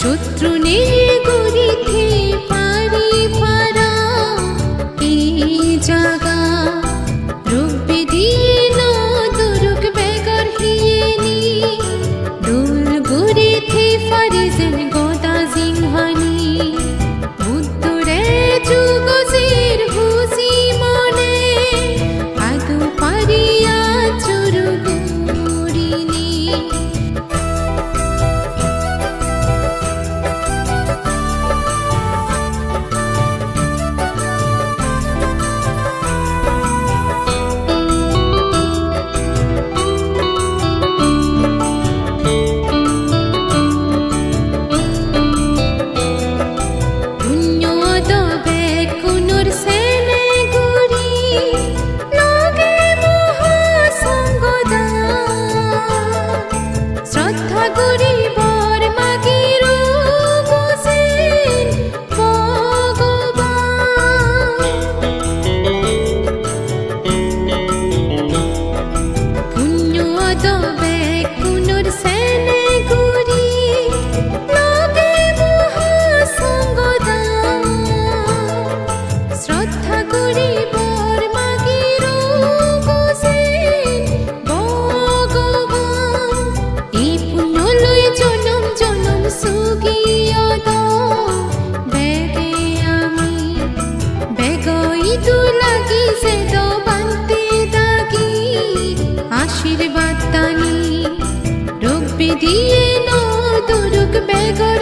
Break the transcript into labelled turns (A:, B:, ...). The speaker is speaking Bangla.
A: শত্রু নে দিয়ে ন দুরুক বেগর